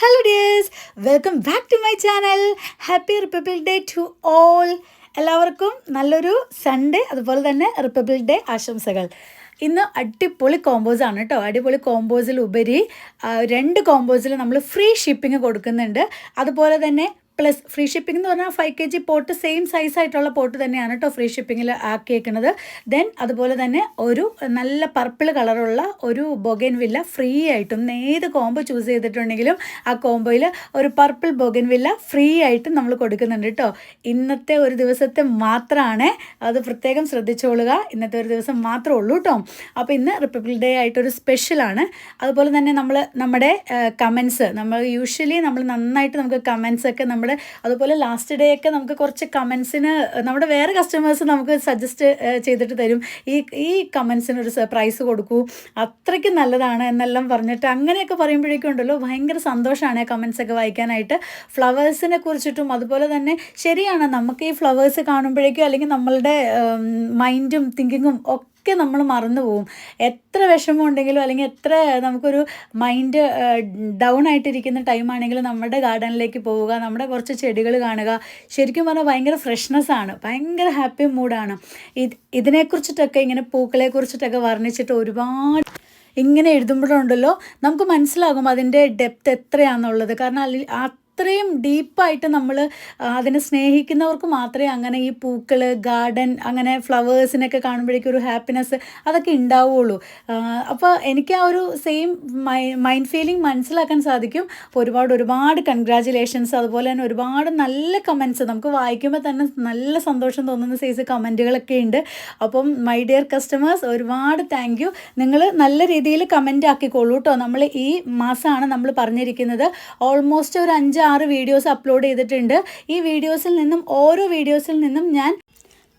Hello dears welcome back to my channel happy republic day to all എല്ലാവർക്കും നല്ലൊരു Sunday അതുപോലെ തന്നെ republic day ആശംസകൾ. ഇന്ന് അടിപൊളി കോമ്പോസ് ആണ് കേട്ടോ അടിപൊളി കോമ്പോസിൽ ഉപരി രണ്ട് കോമ്പോസിൽ നമ്മൾ ഫ്രീ ഷിപ്പിംഗ് കൊടുക്കുന്നുണ്ട്. അതുപോലെ തന്നെ പ്ലസ് ഫ്രീ ഷിപ്പിംഗ് എന്ന് പറഞ്ഞാൽ five K G pot same size ആയിട്ടുള്ള പോട്ട് തന്നെയാണ് കേട്ടോ ഫ്രീ ഷിപ്പിങ്ങിൽ ആക്കിയേക്കുന്നത്. ദെൻ അതുപോലെ തന്നെ ഒരു നല്ല പർപ്പിൾ കളറുള്ള ഒരു ബൊഗൻ വില്ല ഫ്രീ ആയിട്ടും ഏത് കോംബോ ചൂസ് ചെയ്തിട്ടുണ്ടെങ്കിലും ആ കോംബോയിൽ ഒരു പർപ്പിൾ ബൊഗൻ വില്ല ഫ്രീ ആയിട്ടും നമ്മൾ കൊടുക്കുന്നുണ്ട് കേട്ടോ ഇന്നത്തെ ഒരു ദിവസത്തെ മാത്രമാണ് അത് പ്രത്യേകം ശ്രദ്ധിച്ചോളുക. ഇന്നത്തെ ഒരു ദിവസം മാത്രമേ ഉള്ളൂ കേട്ടോ അപ്പോൾ ഇന്ന് റിപ്പബ്ലിക് ഡേ ആയിട്ടൊരു സ്പെഷ്യലാണ് അതുപോലെ തന്നെ നമ്മൾ നമ്മുടെ കമൻസ് നമ്മൾ യൂഷ്വലി നമ്മൾ നന്നായിട്ട് നമുക്ക് കമൻസ് ഒക്കെ നമ്മുടെ അതുപോലെ ലാസ്റ്റ് ഡേ ഒക്കെ നമുക്ക് കുറച്ച് കമൻസിന് നമ്മുടെ വേറെ കസ്റ്റമേഴ്സ് നമുക്ക് സജസ്റ്റ് ചെയ്തിട്ട് തരും. ഈ ഈ കമൻസിന് ഒരു പ്രൈസ് കൊടുക്കൂ. അത്രയ്ക്ക് നല്ലതാണ് എന്നെല്ലാം പറഞ്ഞിട്ട് അങ്ങനെയൊക്കെ പറയുമ്പോഴേക്കും ഉണ്ടല്ലോ ഭയങ്കര സന്തോഷമാണ് കമൻസ് ഒക്കെ വായിക്കാനായിട്ട്. ഫ്ലവേഴ്സിനെ കുറിച്ചിട്ടും അതുപോലെ തന്നെ ശരിയാണ് നമുക്ക് ഈ ഫ്ലവേഴ്സ് കാണുമ്പോഴേക്കും അല്ലെങ്കിൽ നമ്മളുടെ മൈൻഡും തിങ്കിങ്ങും ഒക്കെ ഒക്കെ നമ്മൾ മറന്നു പോകും. എത്ര വിഷമം ഉണ്ടെങ്കിലും അല്ലെങ്കിൽ എത്ര നമുക്കൊരു മൈൻഡ് ഡൗൺ ആയിട്ടിരിക്കുന്ന ടൈമാണെങ്കിലും നമ്മുടെ ഗാർഡനിലേക്ക് പോവുക നമ്മുടെ കുറച്ച് ചെടികൾ കാണുക ശരിക്കും പറഞ്ഞാൽ ഭയങ്കര ഫ്രഷ്നെസ് ആണ്. ഭയങ്കര ഹാപ്പി മൂഡാണ് ഇത് ഇതിനെക്കുറിച്ചിട്ടൊക്കെ ഇങ്ങനെ പൂക്കളെ കുറിച്ചിട്ടൊക്കെ വർണിച്ചിട്ട് ഒരുപാട് ഇങ്ങനെ എഴുതുമ്പോഴുണ്ടല്ലോ നമുക്ക് മനസ്സിലാകും അതിന്റെ ഡെപ്ത് എത്രയാണെന്നുള്ളത് കാരണം അതിൽ അത്രയും ഡീപ്പായിട്ട് നമ്മൾ അതിനെ സ്നേഹിക്കുന്നവർക്ക് മാത്രമേ അങ്ങനെ ഈ പൂക്കൾ ഗാർഡൻ അങ്ങനെ ഫ്ലവേഴ്സിനൊക്കെ കാണുമ്പോഴേക്കും ഒരു ഹാപ്പിനെസ് അതൊക്കെ ഉണ്ടാവുള്ളൂ. അപ്പോൾ എനിക്ക് ആ ഒരു സെയിം മൈൻഡ് ഫീലിംഗ് മനസ്സിലാക്കാൻ സാധിക്കും. ഒരുപാട് ഒരുപാട് കൺഗ്രാജുലേഷൻസ് അതുപോലെ തന്നെ ഒരുപാട് നല്ല കമൻസ് നമുക്ക് വായിക്കുമ്പോൾ തന്നെ നല്ല സന്തോഷം തോന്നുന്ന സൈസ് കമന്റുകളൊക്കെ ഉണ്ട്. അപ്പം മൈ ഡിയർ കസ്റ്റമേഴ്സ് ഒരുപാട് താങ്ക് യു. നിങ്ങൾ നല്ല രീതിയിൽ കമന്റ് ആക്കിക്കോളൂ കേട്ടോ. നമ്മൾ ഈ മാസമാണ് നമ്മൾ പറഞ്ഞിരിക്കുന്നത്. ഓൾമോസ്റ്റ് ഒരു അഞ്ച് ആറ് വീഡിയോസ് അപ്ലോഡ് ചെയ്തിട്ടുണ്ട്. ഈ വീഡിയോസിൽ നിന്നും ഓരോ വീഡിയോസിൽ നിന്നും ഞാൻ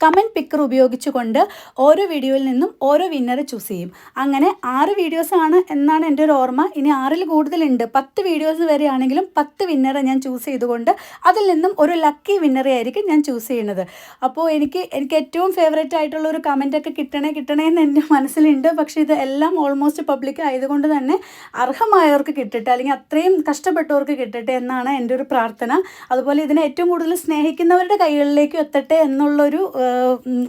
കമന്റ് പിക്കർ ഉപയോഗിച്ചുകൊണ്ട് ഓരോ വീഡിയോയിൽ നിന്നും ഓരോ വിന്നറെ ചൂസ് ചെയ്യും. അങ്ങനെ ആറ് വീഡിയോസാണ് എന്നാണ് എന്റെ ഒരു ഓർമ്മ. ഇനി ആറിൽ കൂടുതലുണ്ട്. പത്ത് വീഡിയോസ് വരെയാണെങ്കിലും പത്ത് വിന്നറെ ഞാൻ ചൂസ് ചെയ്തുകൊണ്ട് അതിൽ നിന്നും ഒരു ലക്കി വിന്നറെ ആയിരിക്കും ഞാൻ ചൂസ് ചെയ്യുന്നത്. അപ്പോൾ എനിക്ക് എനിക്ക് ഏറ്റവും ഫേവറേറ്റ് ആയിട്ടുള്ള ഒരു കമന്റൊക്കെ കിട്ടണേ കിട്ടണേ എന്ന് എന്റെ മനസ്സിലുണ്ട്. പക്ഷേ ഇത് എല്ലാം ഓൾമോസ്റ്റ് പബ്ലിക് ആയതുകൊണ്ട് തന്നെ അർഹമായവർക്ക് കിട്ടട്ടെ അല്ലെങ്കിൽ അത്രയും കഷ്ടപ്പെട്ടവർക്ക് കിട്ടട്ടെ എന്നാണ് എന്റെ ഒരു പ്രാർത്ഥന. അതുപോലെ ഇതിനെ ഏറ്റവും കൂടുതൽ സ്നേഹിക്കുന്നവരുടെ കൈകളിലേക്കും എത്തട്ടെ എന്നുള്ളൊരു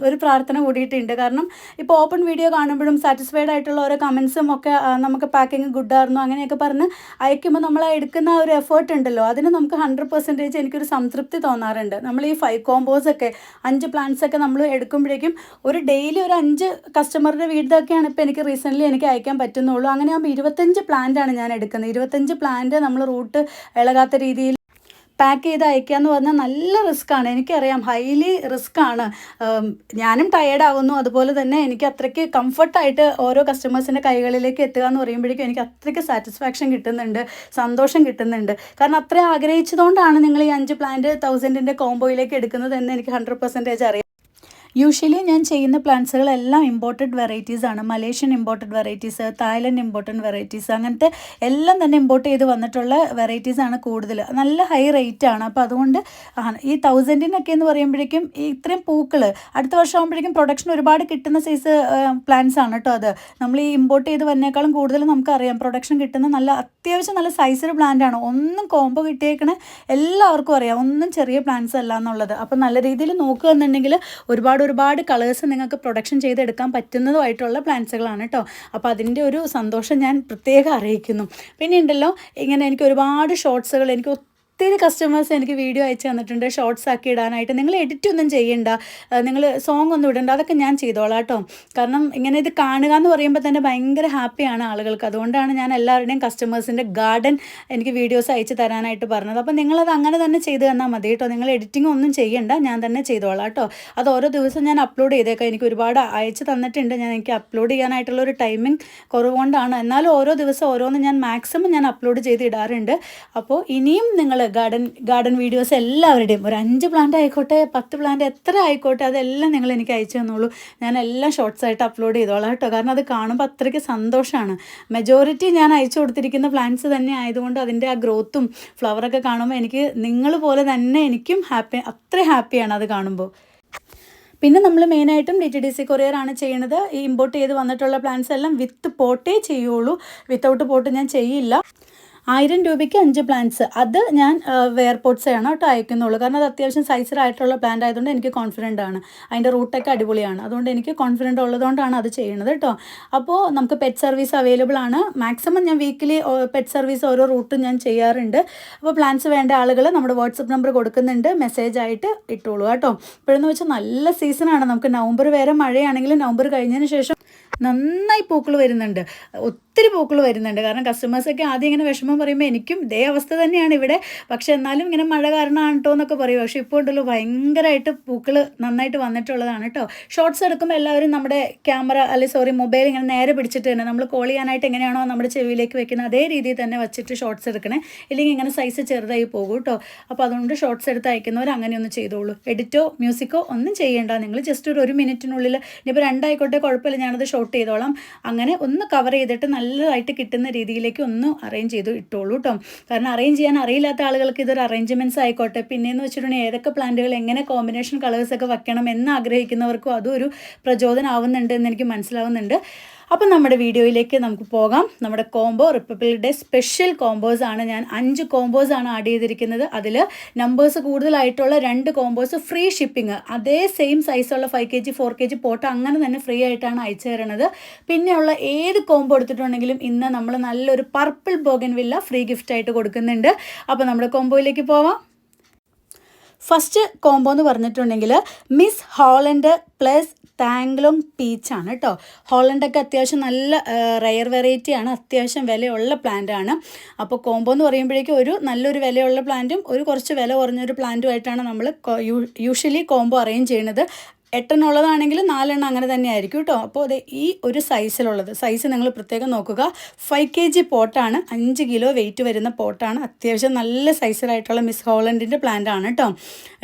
ഒരു പ്രാർത്ഥന കൂടിയിട്ടുണ്ട്. കാരണം ഇപ്പോൾ ഓപ്പൺ വീഡിയോ കാണുമ്പോഴും സാറ്റിസ്ഫൈഡ് ആയിട്ടുള്ള ഓരോ കമൻസും ഒക്കെ നമുക്ക് പാക്കിങ് ഗുഡായിരുന്നു അങ്ങനെയൊക്കെ പറഞ്ഞ് അയക്കുമ്പോൾ നമ്മൾ എടുക്കുന്ന ആ ഒരു എഫേർട്ട് ഉണ്ടല്ലോ. അതിന് നമുക്ക് ഹൺഡ്രഡ് പെർസെന്റേജ് എനിക്കൊരു സംതൃപ്തി തോന്നാറുണ്ട്. നമ്മൾ ഈ ഫൈവ് കോമ്പോസ് ഒക്കെ അഞ്ച് പ്ലാന്റ്സ് ഒക്കെ നമ്മൾ എടുക്കുമ്പോഴേക്കും ഒരു ഡെയിലി ഒരു അഞ്ച് കസ്റ്റമറുടെ വീടൊക്കെയാണ് ഇപ്പോൾ എനിക്ക് റീസെന്റ്ലി എനിക്ക് അയക്കാൻ പറ്റുന്നുള്ളൂ. അങ്ങനെ ആകുമ്പോൾ ഇരുപത്തഞ്ച് പ്ലാന്റാണ് ഞാൻ എടുക്കുന്നത്. ഇരുപത്തഞ്ച് പ്ലാന്റ് നമ്മൾ റൂട്ട് ഇളകാത്ത രീതിയിൽ പാക്ക് ചെയ്ത് അയക്കുക എന്ന് പറഞ്ഞാൽ നല്ല റിസ്ക്കാണ്. എനിക്കറിയാം ഹൈലി റിസ്ക്കാണ്. ഞാനും ടയേർഡ് ആവുന്നു. അതുപോലെ തന്നെ എനിക്ക് അത്രയ്ക്ക് കംഫർട്ടായിട്ട് ഓരോ കസ്റ്റമേഴ്സിന്റെ കൈകളിലേക്ക് എത്തുക എന്ന് പറയുമ്പോഴേക്കും എനിക്ക് അത്രയ്ക്ക് സാറ്റിസ്ഫാക്ഷൻ കിട്ടുന്നുണ്ട് സന്തോഷം കിട്ടുന്നുണ്ട്. കാരണം അത്രയും ആഗ്രഹിച്ചതുകൊണ്ടാണ് നിങ്ങൾ ഈ അഞ്ച് പ്ലാന്റ് തൗസൻഡിന്റെ കോംബോയിലേക്ക് എടുക്കുന്നത് എന്ന് എനിക്ക് ഹൺഡ്രഡ് പെർസെന്റേജ് അറിയാം. യൂഷ്വലി ഞാൻ ചെയ്യുന്ന പ്ലാന്റ്സുകളെല്ലാം ഇമ്പോർട്ടഡ് വെറൈറ്റീസ് ആണ്. Malaysian imported varieties Thailand imported varieties അങ്ങനത്തെ എല്ലാം തന്നെ ഇമ്പോർട്ട് ചെയ്ത് വന്നിട്ടുള്ള വെറൈറ്റീസ് ആണ് കൂടുതൽ. നല്ല ഹൈ റേറ്റ് ആണ്. അപ്പോൾ അതുകൊണ്ട് ഈ തൗസൻഡിനൊക്കെ എന്ന് പറയുമ്പോഴേക്കും ഈ ഇത്രയും പൂക്കൾ അടുത്ത വർഷം ആകുമ്പോഴേക്കും പ്രൊഡക്ഷൻ ഒരുപാട് കിട്ടുന്ന സൈസ് പ്ലാന്റ്സ് ആണ് കേട്ടോ അത്. നമ്മൾ ഈ ഇമ്പോർട്ട് ചെയ്ത് വന്നേക്കാളും കൂടുതൽ നമുക്കറിയാം. പ്രൊഡക്ഷൻ കിട്ടുന്ന നല്ല അത്യാവശ്യം നല്ല സൈസിൽ പ്ലാന്റ് ആണ്. ഒന്നും കോംബോ കിട്ടിയേക്കണ എല്ലാവർക്കും അറിയാം. ഒന്നും ചെറിയ പ്ലാന്റ്സ് അല്ല എന്നുള്ളത്. അപ്പം നല്ല രീതിയിൽ നോക്കുകയെന്നുണ്ടെങ്കിൽ ഒരുപാട് ഒരുപാട് കളേഴ്സ് നിങ്ങൾക്ക് പ്രൊഡക്ഷൻ ചെയ്തെടുക്കാൻ പറ്റുന്നതുമായിട്ടുള്ള പ്ലാന്റ്സുകളാണ് കേട്ടോ അപ്പോൾ അതിന്റെ ഒരു സന്തോഷം ഞാൻ പ്രത്യേകം അറിയിക്കുന്നു. പിന്നെ ഉണ്ടല്ലോ ഇങ്ങനെ എനിക്ക് ഒരുപാട് ഷോർട്സുകൾ എനിക്ക് ഒത്തിരി കസ്റ്റമേഴ്സ് എനിക്ക് വീഡിയോ അയച്ചു തന്നിട്ടുണ്ട് ഷോർട്സ് ആക്കി ഇടാനായിട്ട്. നിങ്ങൾ എഡിറ്റ് ഒന്നും ചെയ്യണ്ട. നിങ്ങൾ സോങ് ഒന്നും ഇടണ്ട. അതൊക്കെ ഞാൻ ചെയ്തോളാം കേട്ടോ കാരണം ഇങ്ങനെ ഇത് കാണുക എന്ന് പറയുമ്പോൾ തന്നെ ഭയങ്കര ഹാപ്പിയാണ് ആളുകൾക്ക്. അതുകൊണ്ടാണ് ഞാൻ എല്ലാവരുടെയും കസ്റ്റമേഴ്സിന്റെ ഗാർഡൻ എനിക്ക് വീഡിയോസ് അയച്ചു തരാനായിട്ട് പറഞ്ഞത്. അപ്പോൾ നിങ്ങളത് അങ്ങനെ തന്നെ ചെയ്ത് തന്നാൽ മതി കേട്ടോ. നിങ്ങൾ എഡിറ്റിംഗ് ഒന്നും ചെയ്യണ്ട. ഞാൻ തന്നെ ചെയ്തോളാം കേട്ടോ അത് ഓരോ ദിവസം ഞാൻ അപ്ലോഡ് ചെയ്തേക്കാം. എനിക്ക് ഒരുപാട് അയച്ചു തന്നിട്ടുണ്ട്. ഞാൻ എനിക്ക് അപ്ലോഡ് ചെയ്യാനായിട്ടുള്ള ഒരു ടൈമിംഗ് കുറവുകൊണ്ടാണ്. എന്നാലും ഓരോ ദിവസം ഓരോന്ന് ഞാൻ മാക്സിമം ഞാൻ അപ്ലോഡ് ചെയ്ത് ഇടാറുണ്ട്. അപ്പോൾ ഇനിയും നിങ്ങൾ ഗാർഡൻ ഗാർഡൻ വീഡിയോസ് എല്ലാവരുടെയും. ഒരു അഞ്ച് പ്ലാന്റ് ആയിക്കോട്ടെ പത്ത് പ്ലാന്റ് എത്ര ആയിക്കോട്ടെ അതെല്ലാം നിങ്ങൾ എനിക്ക് അയച്ചു തന്നോളൂ. ഞാൻ എല്ലാം ഷോർട്സ് ആയിട്ട് അപ്ലോഡ് ചെയ്തോളാം കേട്ടോ. കാരണം അത് കാണുമ്പോൾ അത്രയ്ക്ക് സന്തോഷമാണ് മെജോറിറ്റി ഞാൻ അയച്ചു കൊടുത്തിരിക്കുന്ന പ്ലാന്റ്സ് തന്നെ ആയതുകൊണ്ട് അതിന്റെ ആ ഗ്രോത്തും ഫ്ലവറൊക്കെ കാണുമ്പോൾ എനിക്ക് നിങ്ങൾ പോലെ തന്നെ എനിക്കും ഹാപ്പി അത്ര ഹാപ്പിയാണ് അത് കാണുമ്പോൾ പിന്നെ നമ്മൾ മെയിനായിട്ടും D T D C courier ആണ് ചെയ്യുന്നത് ഈ ഇമ്പോർട്ട് ചെയ്ത് വന്നിട്ടുള്ള പ്ലാന്റ്സ് എല്ലാം വിത്ത് പോട്ടേ ചെയ്യുള്ളൂ. വിത്തൗട്ട് പോട്ട് ഞാൻ ചെയ്യില്ല. ആയിരം രൂപയ്ക്ക് അഞ്ച് പ്ലാന്റ്സ് അത് ഞാൻ വെയർപോർട്ട്സ് ആണ് കേട്ടോ അയക്കുന്നുള്ളൂ. കാരണം അത് അത്യാവശ്യം സൈസിലായിട്ടുള്ള പ്ലാന്റ് ആയതുകൊണ്ട് എനിക്ക് കോൺഫിഡന്റ് ആണ്. അതിന്റെ റൂട്ടൊക്കെ അടിപൊളിയാണ്. അതുകൊണ്ട് എനിക്ക് കോൺഫിഡന്റ് ഉള്ളതുകൊണ്ടാണ് അത് ചെയ്യുന്നത് കേട്ടോ. അപ്പോൾ നമുക്ക് പെറ്റ് സർവീസ് അവൈലബിൾ ആണ്. മാക്സിമം ഞാൻ വീക്കിലി പെറ്റ് സർവീസ് ഓരോ റൂട്ടും ഞാൻ ചെയ്യാറുണ്ട്. അപ്പോൾ പ്ലാൻസ് വേണ്ട ആളുകൾ നമ്മുടെ വാട്സപ്പ് നമ്പർ കൊടുക്കുന്നുണ്ട്. മെസ്സേജ് ആയിട്ട് ഇട്ടോളൂ കേട്ടോ. ഇപ്പോഴെന്ന് വെച്ചാൽ നല്ല സീസണാണ് നമുക്ക് നവംബർ വരെ മഴയാണെങ്കിലും നവംബർ കഴിഞ്ഞതിന് ശേഷം നന്നായി പൂക്കൾ വരുന്നുണ്ട്. ഒത്തിരി പൂക്കൾ വരുന്നുണ്ട്. കാരണം കസ്റ്റമേഴ്സൊക്കെ ആദ്യം ഇങ്ങനെ വിഷമം പറയുമ്പോൾ എനിക്കും ഇതേ അവസ്ഥ തന്നെയാണ് ഇവിടെ. പക്ഷേ എന്നാലും ഇങ്ങനെ മഴ കാരണമാണ് കേട്ടോ എന്നൊക്കെ പറയും. പക്ഷേ ഇപ്പോൾ ഉണ്ടല്ലോ ഭയങ്കരമായിട്ട് പൂക്കൾ നന്നായിട്ട് വന്നിട്ടുള്ളതാണ് കേട്ടോ ഷോർട്സ് എടുക്കുമ്പോൾ എല്ലാവരും നമ്മുടെ ക്യാമറ അല്ലെങ്കിൽ സോറി മൊബൈൽ ഇങ്ങനെ നേരെ പിടിച്ചിട്ട് തന്നെ നമ്മൾ കോൾ ചെയ്യാനായിട്ട് എങ്ങനെയാണോ നമ്മുടെ ചെവിയിലേക്ക് വെക്കുന്നത് അതേ രീതിയിൽ തന്നെ വെച്ചിട്ട് ഷോർട്സ് എടുക്കണേ. ഇല്ലെങ്കിൽ ഇങ്ങനെ സൈസ് ചെറുതായി പോകും കേട്ടോ അപ്പോൾ അതുകൊണ്ട് ഷോർട്സ് എടുത്ത് അയക്കുന്നവർ അങ്ങനെയൊന്നും ചെയ്തോളൂ. എഡിറ്റോ മ്യൂസിക്കോ ഒന്നും ചെയ്യേണ്ട. നിങ്ങൾ ജസ്റ്റ് ഒരു ഒരു മിനിറ്റിനുള്ളിൽ ഇനിയിപ്പോൾ രണ്ടായിക്കോട്ടെ കുഴപ്പമില്ല. ഞാനത് ഷോർട്ട് ചെയ്തോളാം. അങ്ങനെ ഒന്ന് കവർ ചെയ്തിട്ട് നല്ലതായിട്ട് കിട്ടുന്ന രീതിയിലേക്ക് ഒന്ന് അറേഞ്ച് ചെയ്ത് ഇട്ടോളൂ കേട്ടോ കാരണം അറേഞ്ച് ചെയ്യാൻ അറിയില്ലാത്ത ആളുകൾക്ക് ഇതൊരു അറേഞ്ച്മെന്റ്സ് ആയിക്കോട്ടെ. പിന്നെയെന്ന് വെച്ചിട്ടുണ്ടെങ്കിൽ ഏതൊക്കെ പ്ലാന്റുകൾ എങ്ങനെ കോമ്പിനേഷൻ കളേഴ്സൊക്കെ വെക്കണം എന്ന് ആഗ്രഹിക്കുന്നവർക്കും അതും ഒരു പ്രചോദനമാവുന്നുണ്ട് എന്ന് എനിക്ക് മനസ്സിലാവുന്നുണ്ട്. അപ്പം നമ്മുടെ വീഡിയോയിലേക്ക് നമുക്ക് പോകാം. നമ്മുടെ combo republic day special combos ആണ്. ഞാൻ അഞ്ച് കോംബോസ് ആണ് ആഡ് ചെയ്തിരിക്കുന്നത്. അതിൽ നമ്പേഴ്സ് കൂടുതലായിട്ടുള്ള രണ്ട് കോംബോസ് ഫ്രീ ഷിപ്പിംഗ് അതേ സെയിം സൈസുള്ള five K G four K G pot അങ്ങനെ തന്നെ ഫ്രീ ആയിട്ടാണ് അയച്ചു തരുന്നത്. പിന്നെയുള്ള ഏത് കോംബോ എടുത്തിട്ടുണ്ടെങ്കിലും ഇന്ന് നമ്മൾ നല്ലൊരു പർപ്പിൾ ബോഗൻ വില്ല ഫ്രീ ഗിഫ്റ്റായിട്ട് കൊടുക്കുന്നുണ്ട്. അപ്പോൾ നമ്മുടെ കോംബോയിലേക്ക് പോവാം. ഫസ്റ്റ് കോംബോ എന്ന് പറഞ്ഞിട്ടുണ്ടെങ്കിൽ മിസ് ഹോളണ്ട് പ്ലസ് താങ്ലോങ് പീച്ചാണ് കേട്ടോ ഹോളണ്ടൊക്കെ അത്യാവശ്യം നല്ല റയർ വെറൈറ്റിയാണ് അത്യാവശ്യം വിലയുള്ള പ്ലാന്റ് ആണ്. അപ്പോൾ കോംബോ എന്ന് പറയുമ്പോഴേക്കും ഒരു നല്ലൊരു വിലയുള്ള പ്ലാന്റും ഒരു കുറച്ച് വില കുറഞ്ഞൊരു പ്ലാന്റുമായിട്ടാണ് നമ്മൾ യൂഷ്വലി കോംബോ അറേഞ്ച് ചെയ്യുന്നത്. എട്ടെണ്ണുള്ളതാണെങ്കിൽ നാലെണ്ണം അങ്ങനെ തന്നെ ആയിരിക്കും കേട്ടോ. അപ്പോൾ അത് ഈ ഒരു സൈസിലുള്ളത് സൈസ് നിങ്ങൾ പ്രത്യേകം നോക്കുക. ഫൈവ് കെ ജി പോട്ടാണ് അഞ്ച് കിലോ വെയിറ്റ് വരുന്ന പോട്ടാണ്. അത്യാവശ്യം നല്ല സൈസിലായിട്ടുള്ള മിസ് ഹോളൻഡിന്റെ പ്ലാന്റ് ആണ് കേട്ടോ.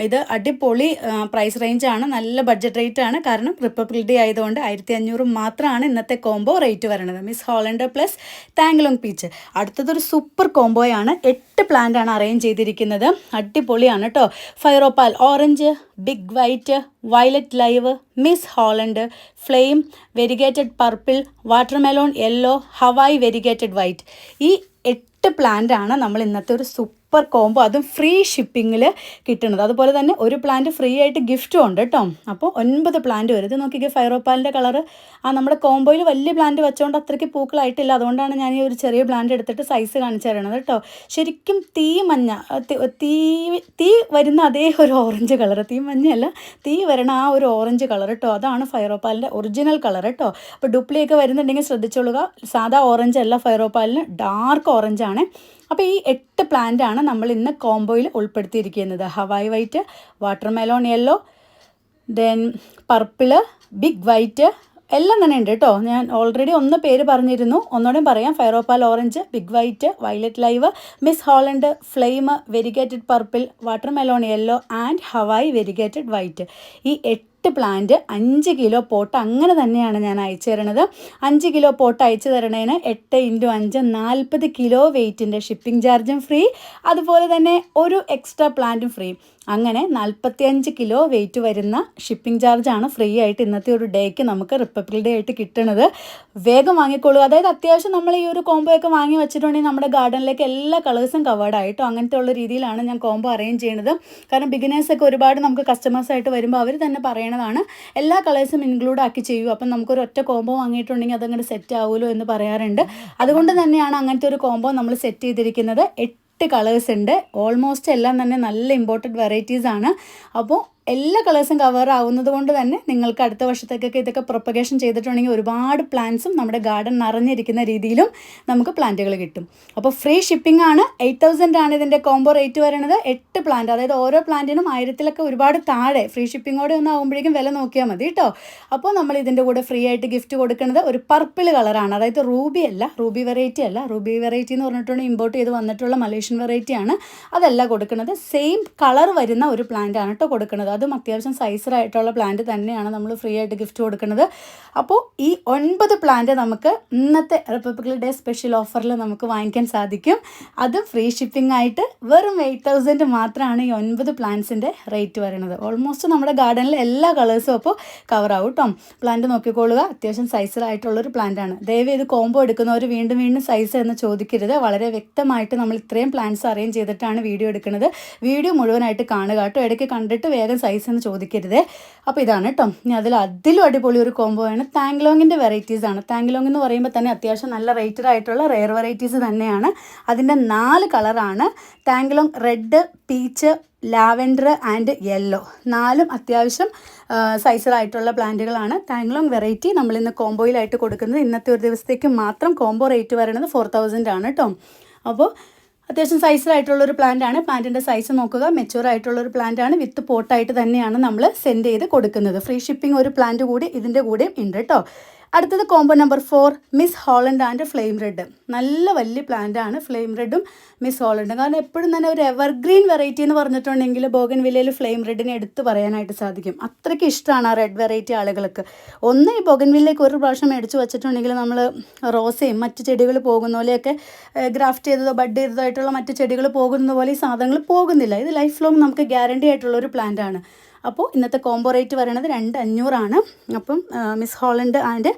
ഇത് അടിപൊളി പ്രൈസ് റേഞ്ചാണ് നല്ല ബഡ്ജറ്റ് റേറ്റ് ആണ്. കാരണം റിപ്പബ്ലിക് ഡേ ആയതുകൊണ്ട് ആയിരത്തി അഞ്ഞൂറ് മാത്രമാണ് ഇന്നത്തെ കോംബോ റേറ്റ് വരുന്നത് miss Holland plus Thanglong peach അടുത്തതൊരു സൂപ്പർ കോംബോയാണ് എട്ട് പ്ലാന്റ് ആണ് അറേഞ്ച് ചെയ്തിരിക്കുന്നത്. അടിപൊളിയാണ് കേട്ടോ. Fire opal orange big white violet live miss Holland flame variegated purple watermelon yellow Hawaii variegated white ഈ എട്ട് പ്ലാന്റ് ആണ് നമ്മൾ ഇന്നത്തെ ഒരു സൂപ്പർ കോംബോ അതും ഫ്രീ ഷിപ്പിങ്ങിൽ കിട്ടുന്നത്. അതുപോലെ തന്നെ ഒരു പ്ലാന്റ് ഫ്രീ ആയിട്ട് ഗിഫ്റ്റും ഉണ്ട് കേട്ടോ അപ്പോൾ ഒൻപത് പ്ലാന്റ് വരും. ഇത് നോക്കിക്കേ ഫൈറോപ്പാലിന്റെ കളറ്. ആ നമ്മുടെ കോംബോയിൽ വലിയ പ്ലാന്റ് വെച്ചുകൊണ്ട് അത്രയ്ക്ക് പൂക്കളായിട്ടില്ല. അതുകൊണ്ടാണ് ഞാൻ ഈ ഒരു ചെറിയ പ്ലാന്റ് എടുത്തിട്ട് സൈസ് കാണിച്ചു തരണത് കേട്ടോ ശരിക്കും തീ മഞ്ഞ തി- തീ വരുന്ന അതേ ഒരു ഓറഞ്ച് കളർ തീ മഞ്ഞയല്ല തീ വരണ ആ ഒരു ഓറഞ്ച് കളർ കേട്ടോ അതാണ് ഫൈറോപ്പാലിന്റെ ഒറിജിനൽ കളർ കേട്ടോ അപ്പോൾ ഡ്യൂപ്ലിയൊക്കെ വരുന്നുണ്ടെങ്കിൽ ശ്രദ്ധിച്ചോളുക. സാധാ ഓറഞ്ച് അല്ല ഫൈറോപ്പാലിന് ഡാർക്ക് ഓറഞ്ച് ആണ്. അപ്പോൾ ഈ എട്ട് പ്ലാന്റ് ആണ് നമ്മൾ ഇന്ന് കോംബോയിൽ ഉൾപ്പെടുത്തിയിരിക്കുന്നത്. Hawaii white watermelon yellow then purple big white എല്ലാം തന്നെ ഉണ്ട് കേട്ടോ ഞാൻ ഓൾറെഡി ഒന്ന് പേര് പറഞ്ഞിരുന്നു. ഒന്നുകൂടെ പറയാം. Fire opal orange big white violet live miss Holland flame variegated purple watermelon yellow and Hawaii variegated white ഈ എട്ട് പ്ലാന്റ് അഞ്ച് കിലോ പോട്ട് അങ്ങനെ തന്നെയാണ് ഞാൻ അയച്ചു തരണത് അഞ്ച് കിലോ പോട്ട് അയച്ചു തരണേന് എട്ട് ഇന്റു അഞ്ച് നാൽപ്പത് കിലോ വെയ്റ്റിന്റെ ഷിപ്പിംഗ് ചാർജും ഫ്രീ അതുപോലെ തന്നെ ഒരു എക്സ്ട്രാ പ്ലാന്റും ഫ്രീ അങ്ങനെ നാൽപ്പത്തിയഞ്ച് കിലോ വെയിറ്റ് വരുന്ന ഷിപ്പിംഗ് ചാർജാണ് ഫ്രീ ആയിട്ട് ഇന്നത്തെ ഒരു ഡേക്ക് നമുക്ക് റിപ്പബ്ലിക് ഡേ ആയിട്ട് കിട്ടുന്നത് വേഗം വാങ്ങിക്കോളൂ അതായത് അത്യാവശ്യം നമ്മൾ ഈ ഒരു കോംബോ ഒക്കെ വാങ്ങി വെച്ചിട്ടുണ്ടെങ്കിൽ നമ്മുടെ ഗാർഡനിലേക്ക് എല്ലാ കളേഴ്സും കവേർഡ് ആയിട്ടോ അങ്ങനത്തെ ഉള്ള രീതിയിലാണ് ഞാൻ കോംബോ അറേഞ്ച് ചെയ്യുന്നത് കാരണം ബിഗിനേഴ്സൊക്കെ ഒരുപാട് നമുക്ക് കസ്റ്റമേഴ്സ് ആയിട്ട് വരുമ്പോൾ അവർ തന്നെ പറയണതാണ്. എല്ലാ കളേഴ്സും ഇൻക്ലൂഡ് ആക്കി ചെയ്യൂ. അപ്പം നമുക്കൊരു ഒറ്റ കോംബോ വാങ്ങിയിട്ടുണ്ടെങ്കിൽ അതങ്ങോട്ട് സെറ്റ് ആവുമല്ലോ എന്ന് പറയാറുണ്ട്. അതുകൊണ്ട് തന്നെയാണ് അങ്ങനത്തെ ഒരു കോംബോ നമ്മൾ സെറ്റ് ചെയ്തിരിക്കുന്നത്. എട്ട് എട്ട് കളേഴ്സ് ഉണ്ട്. ഓൾമോസ്റ്റ് എല്ലാം തന്നെ നല്ല ഇമ്പോർട്ടന്റ് വെറൈറ്റീസ് ആണ്. അപ്പോൾ എല്ലാ കളേഴ്സും കവർ ആവുന്നത് കൊണ്ട് തന്നെ നിങ്ങൾക്ക് അടുത്ത വർഷത്തേക്കൊക്കെ ഇതൊക്കെ പ്രൊപ്പഗേഷൻ ചെയ്തിട്ടുണ്ടെങ്കിൽ ഒരുപാട് പ്ലാന്റ്സും നമ്മുടെ ഗാർഡൻ നിറഞ്ഞിരിക്കുന്ന രീതിയിലും നമുക്ക് പ്ലാന്റുകൾ കിട്ടും. അപ്പോൾ ഫ്രീ ഷിപ്പിംഗ് ആണ്. എയ്റ്റ് തൗസൻഡ് ആണ് ഇതിന്റെ കോംബോ റേറ്റ് വരുന്നത് എട്ട് പ്ലാന്റ് അതായത് ഓരോ പ്ലാന്റിനും ആയിരത്തിലൊക്കെ ഒരുപാട് താഴെ ഫ്രീ ഷിപ്പിങ്ങോടെ ഒന്ന് ആകുമ്പോഴേക്കും വില നോക്കിയാൽ മതി കേട്ടോ അപ്പോൾ നമ്മൾ ഇതിന്റെ കൂടെ ഫ്രീ ആയിട്ട് ഗിഫ്റ്റ് കൊടുക്കുന്നത് ഒരു പർപ്പിൾ കളറാണ് അതായത് റൂബി അല്ല റൂബി വെറൈറ്റി അല്ല. റൂബി വെറൈറ്റി എന്ന് പറഞ്ഞിട്ടുണ്ടെങ്കിൽ ഇമ്പോർട്ട് ചെയ്ത് വന്നിട്ടുള്ള മലേഷ്യൻ വെറൈറ്റിയാണ് അതല്ല കൊടുക്കുന്നത്. സെയിം കളർ വരുന്ന ഒരു പ്ലാന്റ് ആണ് കേട്ടോ കൊടുക്കുന്നത്. അതും അത്യാവശ്യം സൈസറായിട്ടുള്ള പ്ലാന്റ് തന്നെയാണ് നമ്മൾ ഫ്രീ ആയിട്ട് ഗിഫ്റ്റ് കൊടുക്കുന്നത്. അപ്പോൾ ഈ ഒൻപത് പ്ലാന്റ് നമുക്ക് ഇന്നത്തെ റിപ്പബ്ലിക് ഡേ സ്പെഷ്യൽ ഓഫറിൽ നമുക്ക് വാങ്ങിക്കാൻ സാധിക്കും. അത് ഫ്രീ ഷിപ്പിംഗ് ആയിട്ട് വെറും എയ്റ്റ് തൗസൻഡ് മാത്രമാണ് ഈ ഒൻപത് പ്ലാന്റ്സിന്റെ റേറ്റ് വരുന്നത്. ഓൾമോസ്റ്റ് നമ്മുടെ ഗാർഡനിൽ എല്ലാ കളേഴ്സും അപ്പോൾ കവർ ആവും കേട്ടോ പ്ലാന്റ് നോക്കിക്കോളുക അത്യാവശ്യം സൈസിലായിട്ടുള്ളൊരു പ്ലാന്റ് ആണ്. ദയവ് ഇത് കോംബോ എടുക്കുന്നവർ വീണ്ടും വീണ്ടും സൈസ് എന്ന് ചോദിക്കരുത്. വളരെ വ്യക്തമായിട്ട് നമ്മൾ ഇത്രയും പ്ലാന്റ്സ് അറേഞ്ച് ചെയ്തിട്ടാണ് വീഡിയോ എടുക്കുന്നത്. വീഡിയോ മുഴുവനായിട്ട് കാണുക കേട്ടോ ഇടയ്ക്ക് കണ്ടിട്ട് വേഗം സൈസ് എന്ന് ചോദിക്കരുത്. അപ്പോൾ ഇതാണ് കേട്ടോ ഇനി അതിൽ അതിലും അടിപൊളി ഒരു കോംബോ ആണ് താങ്ക്ലോങ്ങിന്റെ വെറൈറ്റീസ് ആണ്. താങ്ക്ലോങ് എന്ന് പറയുമ്പോൾ തന്നെ അത്യാവശ്യം നല്ല റേറ്റഡ് ആയിട്ടുള്ള റെയർ വെറൈറ്റീസ് തന്നെയാണ്. അതിന്റെ നാല് കളറാണ് Thanglong red peach lavender and yellow നാലും അത്യാവശ്യം സൈസിലായിട്ടുള്ള പ്ലാന്റുകളാണ് താങ്ക്ലോങ് വെറൈറ്റി നമ്മൾ ഇന്ന് കോംബോയിലായിട്ട് കൊടുക്കുന്നത്. ഇന്നത്തെ ഒരു ദിവസത്തേക്ക് മാത്രം കോംബോ റേറ്റ് വരുന്നത് ഫോർ തൗസൻഡ് ആണ് കേട്ടോ അപ്പോൾ അത്യാവശ്യം സൈസിലായിട്ടുള്ളൊരു പ്ലാന്റ് ആണ്. പ്ലാന്റിന്റെ സൈസ് നോക്കുക. മെച്ചൂർ ആയിട്ടുള്ളൊരു പ്ലാന്റ് ആണ്. വിത്ത് പോട്ടായിട്ട് തന്നെയാണ് നമ്മൾ സെൻഡ് ചെയ്ത് കൊടുക്കുന്നത്. ഫ്രീ ഷിപ്പിംഗ് ഒരു പ്ലാന്റ് കൂടി ഇതിന്റെ കൂടെയും ഉണ്ട് കേട്ടോ അടുത്തത് combo number four miss Holland and flame red നല്ല വലിയ പ്ലാന്റ് ആണ് ഫ്ലെയിം റെഡും മിസ് ഹോളണ്ടും കാരണം എപ്പോഴും തന്നെ ഒരു എവർഗ്രീൻ വെറൈറ്റി എന്ന് പറഞ്ഞിട്ടുണ്ടെങ്കിൽ ബോഗൻ വില്ലയിൽ ഫ്ലെയിം റെഡിനെ എടുത്ത് പറയാനായിട്ട് സാധിക്കും. അത്രയ്ക്ക് ഇഷ്ടമാണ് ആ റെഡ് വെറൈറ്റി ആളുകൾക്ക്. ഒന്ന് ഈ ബോഗൻ വില്ലയ്ക്ക് ഒരു പ്രാവശ്യം മേടിച്ച് വെച്ചിട്ടുണ്ടെങ്കിൽ നമ്മൾ റോസയും മറ്റ് ചെടികൾ പോകുന്ന പോലെയൊക്കെ ഗ്രാഫ്റ്റ് ചെയ്തതോ ബഡ് ചെയ്തതോ ആയിട്ടുള്ള മറ്റ് ചെടികൾ പോകുന്ന പോലെ ഈ സാധനങ്ങൾ പോകുന്നില്ല. ഇത് ലൈഫ് ലോങ് നമുക്ക് ഗ്യാരണ്ടി ആയിട്ടുള്ള ഒരു പ്ലാന്റ് ആണ്. അപ്പോൾ ഇന്നത്തെ കോംബോ റേറ്റ് പറയണത് രണ്ട് അഞ്ഞൂറാണ്. അപ്പം miss Holland and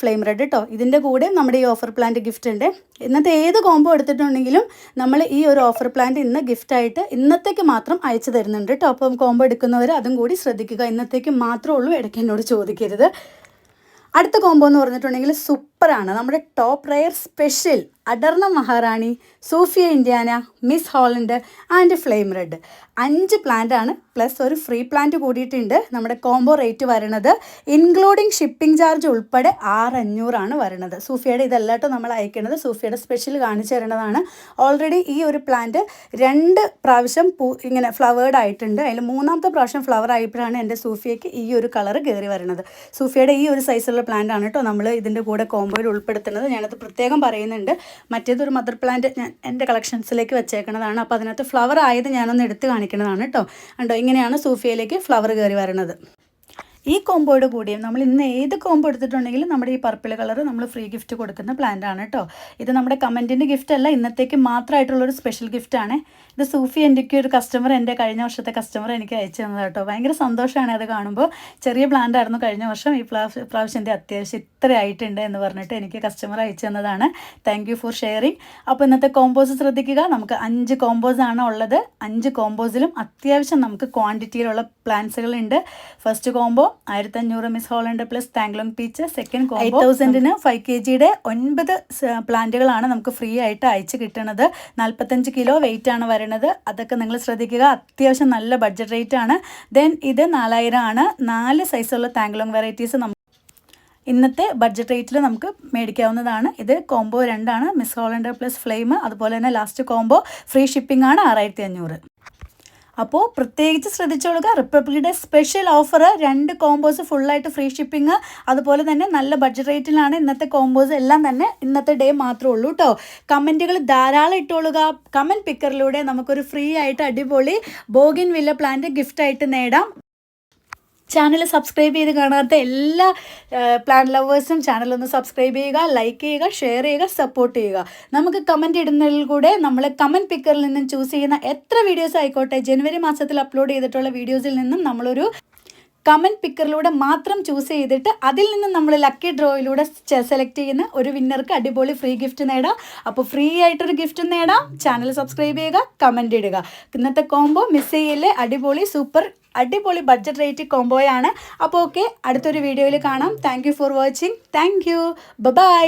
flame red കേട്ടോ ഇതിന്റെ കൂടെ നമ്മുടെ ഈ ഓഫർ പ്ലാന്റ് ഗിഫ്റ്റ് ഉണ്ട്. ഇന്നത്തെ ഏത് കോംബോ എടുത്തിട്ടുണ്ടെങ്കിലും നമ്മൾ ഈ ഒരു ഓഫർ പ്ലാന്റ് ഇന്ന് ഗിഫ്റ്റായിട്ട് ഇന്നത്തേക്ക് മാത്രം അയച്ചു തരുന്നുണ്ട് കേട്ടോ അപ്പം കോംബോ എടുക്കുന്നവർ അതും കൂടി ശ്രദ്ധിക്കുക. ഇന്നത്തേക്ക് മാത്രമേ ഉള്ളൂ ഇടയ്ക്ക് എന്നോട് ചോദിക്കരുത്. അടുത്ത കോംബോ എന്ന് പറഞ്ഞിട്ടുണ്ടെങ്കിൽ സൂപ്പറാണ് നമ്മുടെ ടോപ്പ് റയർ സ്പെഷ്യൽ അടർണ Maharani Sufiya Indiana miss Holland and flame red. അഞ്ച് പ്ലാന്റാണ് പ്ലസ് ഒരു ഫ്രീ പ്ലാന്റ് കൂടിയിട്ടുണ്ട്. നമ്മുടെ കോംബോ റേറ്റ് വരണത് ഇൻക്ലൂഡിങ് ഷിപ്പിംഗ് ചാർജ് ഉൾപ്പെടെ ആറ് അഞ്ഞൂറാണ് വരുന്നത് സൂഫിയയുടെ ഇതല്ലാട്ടോ നമ്മൾ അയക്കുന്നത് സൂഫിയയുടെ സ്പെഷ്യൽ കാണിച്ചു തരുന്നതാണ്. ഓൾറെഡി ഈ ഒരു പ്ലാന്റ് രണ്ട് പ്രാവശ്യം പൂ ഇങ്ങനെ ഫ്ലവേർഡ് ആയിട്ടുണ്ട്. അതിൽ മൂന്നാമത്തെ പ്രാവശ്യം ഫ്ലവർ ആയപ്പോഴാണ് എന്റെ സൂഫിയയ്ക്ക് ഈ ഒരു കളർ കയറി വരുന്നത് സൂഫിയയുടെ ഈ ഒരു സൈസുള്ള പ്ലാന്റ് ആണ് കേട്ടോ നമ്മൾ ഇതിന്റെ കൂടെ കോംബോയിൽ ഉൾപ്പെടുത്തുന്നത്. ഞാനത് പ്രത്യേകം പറയുന്നുണ്ട്. മറ്റേതൊരു മദർ പ്ലാന്റ് ഞാൻ എന്റെ കളക്ഷൻസിലേക്ക് വെച്ചേക്കുന്നതാണ് അപ്പോൾ അതിനകത്ത് ഫ്ലവർ ആയത് ഞാനൊന്ന് എടുത്ത് കാണിക്കുന്നതാണ് കേട്ടോ കണ്ടോ ഇങ്ങനെയാണ് സൂഫിയയിലേക്ക് ഫ്ലവർ കയറി വരുന്നത്. ഈ കോമ്പോയുടെ കൂടിയും നമ്മൾ ഇന്ന് ഏത് കോമ്പോ എടുത്തിട്ടുണ്ടെങ്കിലും നമ്മുടെ ഈ പർപ്പിൾ കളർ നമ്മൾ ഫ്രീ ഗിഫ്റ്റ് കൊടുക്കുന്ന പ്ലാന്റ് ആണ് കേട്ടോ ഇത് നമ്മുടെ കമന്റിന്റെ ഗിഫ്റ്റ് അല്ല ഇന്നത്തേക്ക് മാത്രമായിട്ടുള്ളൊരു സ്പെഷ്യൽ ഗിഫ്റ്റ് ആണ്. ഇത് സൂഫി എനിക്ക് ഒരു കസ്റ്റമർ എന്റെ കഴിഞ്ഞ വർഷത്തെ കസ്റ്റമർ എനിക്ക് അയച്ചു തന്നത് കേട്ടോ ഭയങ്കര സന്തോഷമാണ് അത് കാണുമ്പോൾ. ചെറിയ പ്ലാന്റ് ആയിരുന്നു കഴിഞ്ഞ വർഷം ഈ പ്രാവശ്യം എന്റെ അത്യാവശ്യം ഇത്ര ആയിട്ടുണ്ട് എന്ന് പറഞ്ഞിട്ട് എനിക്ക് കസ്റ്റമർ അയച്ചു തന്നതാണ്. താങ്ക് ഫോർ ഷെയറിങ് അപ്പോൾ ഇന്നത്തെ കോമ്പോസ് ശ്രദ്ധിക്കുക. നമുക്ക് അഞ്ച് കോമ്പോസ് ആണ് ഉള്ളത്. അഞ്ച് കോമ്പോസിലും അത്യാവശ്യം നമുക്ക് ക്വാണ്ടിറ്റിയിലുള്ള പ്ലാന്റ്സുകളുണ്ട് ഫസ്റ്റ് കോംബോ ആയിരത്തഞ്ഞൂറ് miss Holland plus Thanglong peach second combo eight തൗസൻഡിന് five K ജിയുടെ ഒൻപത് പ്ലാന്റുകളാണ് നമുക്ക് ഫ്രീ ആയിട്ട് അയച്ച് കിട്ടുന്നത് നാൽപ്പത്തഞ്ച് കിലോ വെയിറ്റ് ആണ് വരുന്നത് അതൊക്കെ നിങ്ങൾ ശ്രദ്ധിക്കുക. അത്യാവശ്യം നല്ല ബഡ്ജറ്റ് റേറ്റ് ആണ്. ദെൻ ഇത് നാലായിരം ആണ്. നാല് സൈസുള്ള താങ്ക്ലോങ് വെറൈറ്റീസ് നമുക്ക് ഇന്നത്തെ ബഡ്ജറ്റ് റേറ്റിൽ നമുക്ക് മേടിക്കാവുന്നതാണ്. ഇത് കോംബോ രണ്ടാണ്. മിസ് ഹോളണ്ടർ പ്ലസ് ഫ്ലെയിം അതുപോലെ തന്നെ ലാസ്റ്റ് കോംബോ ഫ്രീ ഷിപ്പിംഗ് ആണ് ആറായിരത്തി അഞ്ഞൂറ് അപ്പോൾ പ്രത്യേകിച്ച് ശ്രദ്ധിച്ചോളുക റിപ്പബ്ലിക് ഡേ സ്പെഷ്യൽ ഓഫർ രണ്ട് കോമ്പോസ് ഫുള്ളായിട്ട് ഫ്രീ ഷിപ്പിംഗ്. അതുപോലെ തന്നെ നല്ല ബഡ്ജറ്റ് റേറ്റിലാണ് ഇന്നത്തെ കോംബോസ് എല്ലാം തന്നെ ഇന്നത്തെ ഡേ മാത്രമേ ഉള്ളൂ കേട്ടോ കമന്റുകൾ ധാരാളം ഇട്ടോളുക കമന്റ് പിക്കറിലൂടെ നമുക്കൊരു ഫ്രീ ആയിട്ട് അടിപൊളി ബോഗിൻ വില്ല പ്ലാന്റ് ഗിഫ്റ്റായിട്ട് നേടാം. ചാനൽ സബ്സ്ക്രൈബ് ചെയ്ത് കാണാത്ത എല്ലാ പ്ലാൻ ലവേഴ്സും ചാനലൊന്ന് സബ്സ്ക്രൈബ് ചെയ്യുക ലൈക്ക് ചെയ്യുക ഷെയർ ചെയ്യുക സപ്പോർട്ട് ചെയ്യുക. നമുക്ക് കമന്റ് ഇടുന്നതിൽ കൂടെ നമ്മൾ കമന്റ് പിക്കറിൽ നിന്നും ചൂസ് ചെയ്യുന്ന എത്ര വീഡിയോസ് ആയിക്കോട്ടെ ജനുവരി മാസത്തിൽ അപ്ലോഡ് ചെയ്തിട്ടുള്ള വീഡിയോസിൽ നിന്നും നമ്മളൊരു കമന്റ് പിക്കറിലൂടെ മാത്രം ചൂസ് ചെയ്തിട്ട് അതിൽ നിന്ന് നമ്മൾ ലക്കി ഡ്രോയിലൂടെ സെലക്ട് ചെയ്യുന്ന ഒരു വിന്നർക്ക് അടിപൊളി ഫ്രീ ഗിഫ്റ്റ് നേടാം. അപ്പോൾ ഫ്രീ ആയിട്ടൊരു ഗിഫ്റ്റ് നേടാം. ചാനൽ സബ്സ്ക്രൈബ് ചെയ്യുക കമന്റ് ഇടുക. ഇന്നത്തെ കോംബോ മിസ് ചെയ്യല്ലേ അടിപൊളി സൂപ്പർ അടിപൊളി ബഡ്ജറ്റ് റേറ്റ് കോംബോയാണ് അപ്പോൾ ഓക്കെ അടുത്തൊരു വീഡിയോയിൽ കാണാം. Thank for watching thank you bye